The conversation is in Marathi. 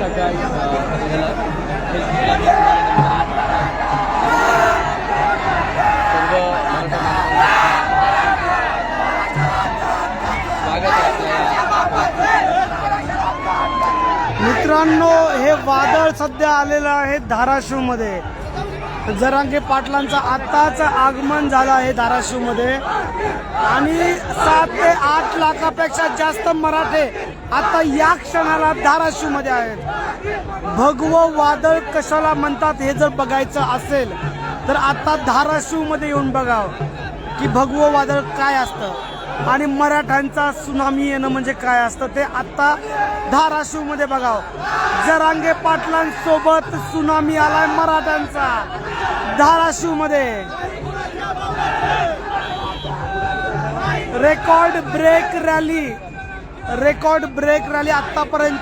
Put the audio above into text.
महाराष्ट्राच्या मित्रांनो हे वादळ सध्या आलेलं आहे धाराशिवमध्ये. जरांगे पाटलांचं आत्ताच आगमन झालं आहे धाराशिवमध्ये. आणि सात ते आठ लाखापेक्षा जास्त मराठे आता या क्षणाला धाराशिवमध्ये आहेत. भगवं वादळ कशाला म्हणतात हे जर बघायचं असेल तर आता धाराशिवमध्ये येऊन बघावं की भगवं वादळ काय असतं. आणि मराठ्यांचा सुनामी येणं म्हणजे काय असतं ते आता धाराशिवमध्ये बघावं जरांगे पाटलांसोबत सुनामी आलाय मराठ्यांचा. धाराशिवमध्ये. Record break rally record break rally आतापर्यंत